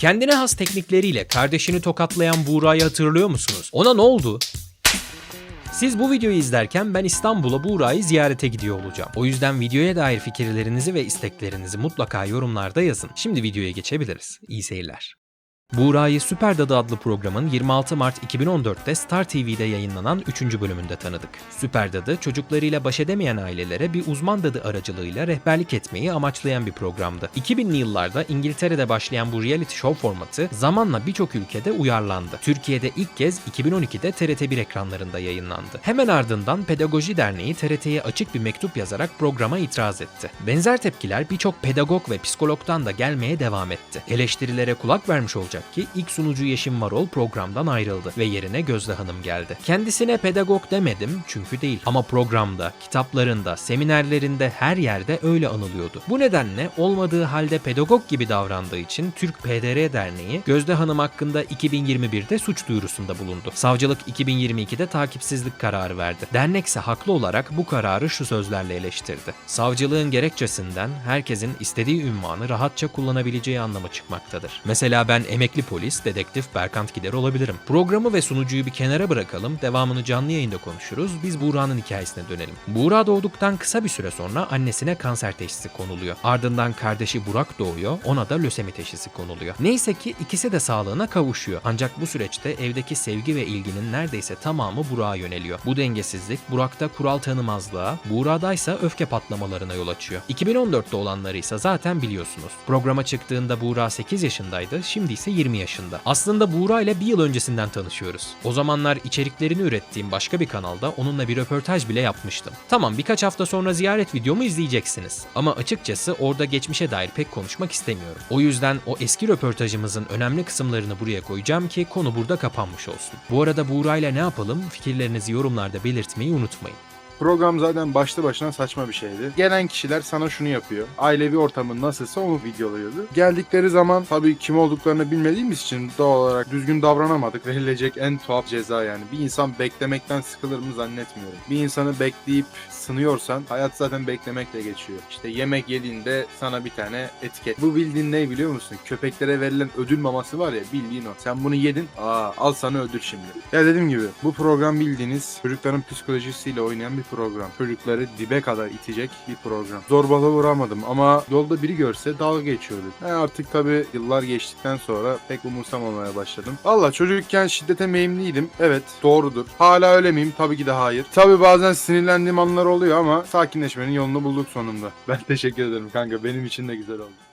Kendine has teknikleriyle kardeşini tokatlayan Buğra'yı hatırlıyor musunuz? Ona ne oldu? Siz bu videoyu izlerken ben İstanbul'a Buğra'yı ziyarete gidiyor olacağım. O yüzden videoya dair fikirlerinizi ve isteklerinizi mutlaka yorumlarda yazın. Şimdi videoya geçebiliriz. İyi seyirler. Buğra'yı Süper Dadı adlı programın 26 Mart 2014'te Star TV'de yayınlanan 3. bölümünde tanıdık. Süper Dadı, çocuklarıyla baş edemeyen ailelere bir uzman dadı aracılığıyla rehberlik etmeyi amaçlayan bir programdı. 2000'li yıllarda İngiltere'de başlayan bu reality show formatı zamanla birçok ülkede uyarlandı. Türkiye'de ilk kez 2012'de TRT1 ekranlarında yayınlandı. Hemen ardından Pedagoji Derneği TRT'ye açık bir mektup yazarak programa itiraz etti. Benzer tepkiler birçok pedagog ve psikologdan da gelmeye devam etti. Eleştirilere kulak vermiş olacak ki ilk sunucu Yeşim Varol programdan ayrıldı ve yerine Gözde Hanım geldi. Kendisine pedagog demedim çünkü değil ama programda, kitaplarında, seminerlerinde her yerde öyle anılıyordu. Bu nedenle olmadığı halde pedagog gibi davrandığı için Türk PDR Derneği Gözde Hanım hakkında 2021'de suç duyurusunda bulundu. Savcılık 2022'de takipsizlik kararı verdi. Dernekse haklı olarak bu kararı şu sözlerle eleştirdi. Savcılığın gerekçesinden herkesin istediği ünvanı rahatça kullanabileceği anlamı çıkmaktadır. Mesela ben emekli polis, dedektif Berkant Gider olabilirim. Programı ve sunucuyu bir kenara bırakalım, devamını canlı yayında konuşuruz, biz Buğra'nın hikayesine dönelim. Buğra doğduktan kısa bir süre sonra annesine kanser teşhisi konuluyor. Ardından kardeşi Burak doğuyor, ona da lösemi teşhisi konuluyor. Neyse ki ikisi de sağlığına kavuşuyor. Ancak bu süreçte evdeki sevgi ve ilginin neredeyse tamamı Burak'a yöneliyor. Bu dengesizlik Burak'ta kural tanımazlığa, Buğra'daysa öfke patlamalarına yol açıyor. 2014'te olanları ise zaten biliyorsunuz. Programa çıktığında Buğra 8 yaşındaydı, şimdi ise 20 yaşında. Aslında Buğra ile bir yıl öncesinden tanışıyoruz. O zamanlar içeriklerini ürettiğim başka bir kanalda onunla bir röportaj bile yapmıştım. Tamam birkaç hafta sonra ziyaret videomu izleyeceksiniz. Ama açıkçası orada geçmişe dair pek konuşmak istemiyorum. O yüzden o eski röportajımızın önemli kısımlarını buraya koyacağım ki konu burada kapanmış olsun. Bu arada Buğra ile ne yapalım fikirlerinizi yorumlarda belirtmeyi unutmayın. Program zaten başlı başına saçma bir şeydi. Gelen kişiler sana şunu yapıyor. Ailevi ortamın nasılsa onu videoluyordu. Geldikleri zaman tabii kim olduklarını bilmediğimiz için doğal olarak düzgün davranamadık. Verilecek en tuhaf ceza yani. Bir insan beklemekten sıkılır mı zannetmiyorum. Bir insanı bekleyip sınıyorsan hayat zaten beklemekle geçiyor. İşte yemek yediğinde sana bir tane etiket. Bu bildiğin ne biliyor musun? Köpeklere verilen ödül maması var ya bildiğin o. Sen bunu yedin. Aa al sana ödül şimdi. Ya dediğim gibi bu program bildiğiniz çocukların psikolojisiyle oynayan bir program. Çocukları dibe kadar itecek bir program. Zorbalığa uğramadım ama yolda biri görse dalga geçiyordu. Ben artık tabi yıllar geçtikten sonra pek umursamamaya başladım. Valla çocukken şiddete meyimliydim. Evet doğrudur. Hala öyle miyim? Tabii ki de hayır. Tabi bazen sinirlendiğim anlar oluyor ama sakinleşmenin yolunu bulduk sonunda. Ben teşekkür ederim kanka. Benim için de güzel oldu.